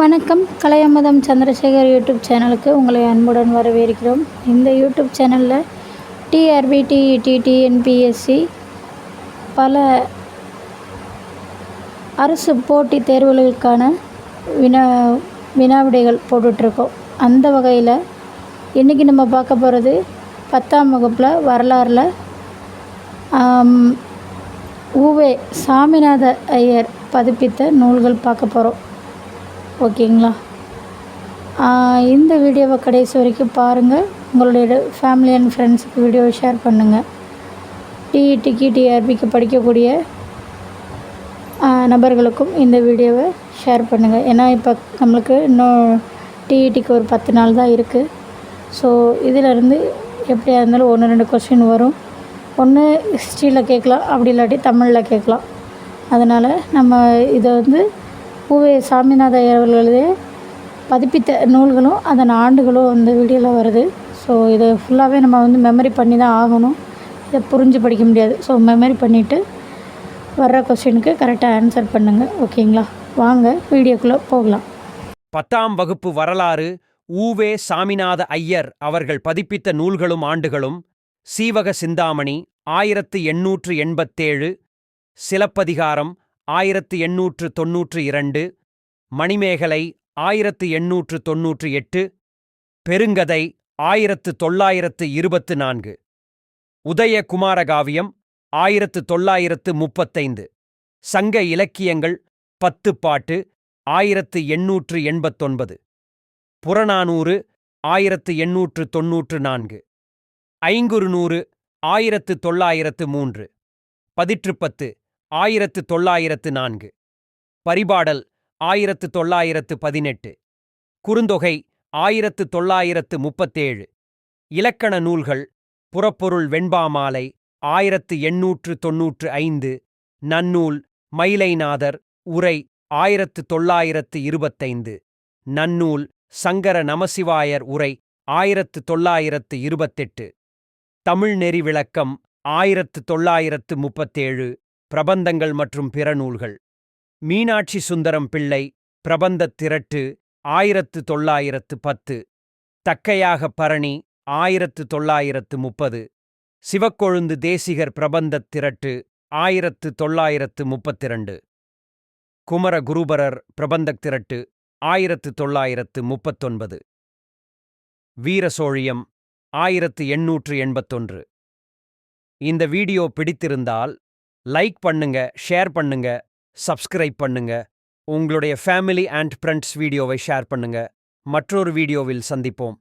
வணக்கம். கலையமதம் சந்திரசேகர் யூடியூப் சேனலுக்கு உங்களை அன்புடன் வரவேற்கிறோம். இந்த யூடியூப் சேனலில் டிஆர்பி பல அரசு போட்டி தேர்வுகளுக்கான வினா வினாவிடைகள் போட்டுட்ருக்கோம். அந்த வகையில் இன்றைக்கி நம்ம பார்க்க போகிறது பத்தாம் வகுப்பில் வரலாறில் ஆம், உவே சாமிநாத ஐயர் பதிப்பித்த நூல்கள் பார்க்க போகிறோம் ஓகேங்களா? இந்த வீடியோவை கடைசி வரைக்கும் பாருங்கள் உங்களுடைய ஃபேமிலி அண்ட் ஃப்ரெண்ட்ஸுக்கு வீடியோவை ஷேர் பண்ணுங்கள் டிஇடிக்கு டிஆர்பிக்கு படிக்கக்கூடிய நபர்களுக்கும் இந்த வீடியோவை ஷேர் பண்ணுங்கள் ஏன்னா இப்போ நம்மளுக்கு இன்னும் டிஇடிக்கு ஒரு பத்து நாள் தான் இருக்குது ஸோ இதிலேருந்து எப்படியா இருந்தாலும் ஒன்று ரெண்டு கொஸ்டின் வரும். ஒன்று ஹிஸ்ட்ரியில் கேட்கலாம். அப்படி இல்லாட்டி தமிழில் கேட்கலாம். அதனால் நம்ம இதை வந்து பூவே சாமிநாத ஐயர் பதிப்பித்த நூல்களும் அதன் ஆண்டுகளும் அந்த வீடியோவில் வருது. ஸோ இதை ஃபுல்லாகவே நம்ம வந்து மெமரி பண்ணி தான் ஆகணும். இதை புரிஞ்சு படிக்க முடியாது. ஸோ மெமரி பண்ணிவிட்டு வர்ற கொஸ்டினுக்கு கரெக்டாக ஆன்சர் பண்ணுங்கள் ஓகேங்களா வாங்க வீடியோக்குள்ளே போகலாம். பத்தாம் வகுப்பு வரலாறு ஊவே சாமிநாத ஐயர் அவர்கள் பதிப்பித்த நூல்களும் ஆண்டுகளும் சீவக சிந்தாமணி ஆயிரத்து எண்ணூற்று எண்பத்தேழு சிலப்பதிகாரம் ஆயிரத்து எண்ணூற்று தொன்னூற்று இரண்டு மணிமேகலை ஆயிரத்து எண்ணூற்று தொன்னூற்று எட்டு பெருங்கதை ஆயிரத்து தொள்ளாயிரத்து இருபத்து நான்கு உதய குமாரகாவியம் ஆயிரத்து தொள்ளாயிரத்து முப்பத்தைந்து சங்க இலக்கியங்கள் பத்து பாட்டு ஆயிரத்து எண்ணூற்று எண்பத்தொன்பது புறநானூறு ஆயிரத்து எண்ணூற்று தொன்னூற்று நான்கு ஐங்குறுநூறு ஆயிரத்து தொள்ளாயிரத்து மூன்று பதிற்றுப்பத்து ஆயிரத்து தொள்ளாயிரத்து நான்கு. பரிபாடல் ஆயிரத்து தொள்ளாயிரத்து பதினெட்டு. குறுந்தொகை ஆயிரத்து தொள்ளாயிரத்து முப்பத்தேழு. இலக்கண நூல்கள் புறப்பொருள் வெண்பாமாலை ஆயிரத்து எண்ணூற்று தொன்னூற்று ஐந்து. நன்னூல் மயிலைநாதர் உரை ஆயிரத்து தொள்ளாயிரத்து இருபத்தைந்து. நன்னூல் சங்கர நமசிவாயர் உரை ஆயிரத்து தொள்ளாயிரத்து இருபத்தெட்டு. தமிழ் நெறி விளக்கம் ஆயிரத்து தொள்ளாயிரத்து முப்பத்தேழு. பிரபந்தங்கள் மற்றும் பிற நூல்கள். மீனாட்சி சுந்தரம் பிள்ளை பிரபந்தத் திரட்டு ஆயிரத்து தொள்ளாயிரத்து பத்து. தக்கையாக பரணி ஆயிரத்து தொள்ளாயிரத்து முப்பது. சிவக்கொழுந்து தேசிகர் பிரபந்தத் திரட்டு ஆயிரத்து தொள்ளாயிரத்து முப்பத்திரண்டு. குமர குருபரர் பிரபந்தக் திரட்டு ஆயிரத்து தொள்ளாயிரத்து முப்பத்தொன்பது. வீரசோழியம் ஆயிரத்து எண்ணூற்று எண்பத்தொன்று. இந்த வீடியோ பிடித்திருந்தால் லைக் பண்ணுங்க ஷேர் பண்ணுங்க சப்ஸ்கிரைப் பண்ணுங்க. உங்களுடைய ஃபேமிலி அண்ட் ஃப்ரெண்ட்ஸ் வீடியோவை ஷேர் பண்ணுங்க. மற்றொரு வீடியோவில் சந்திப்போம்.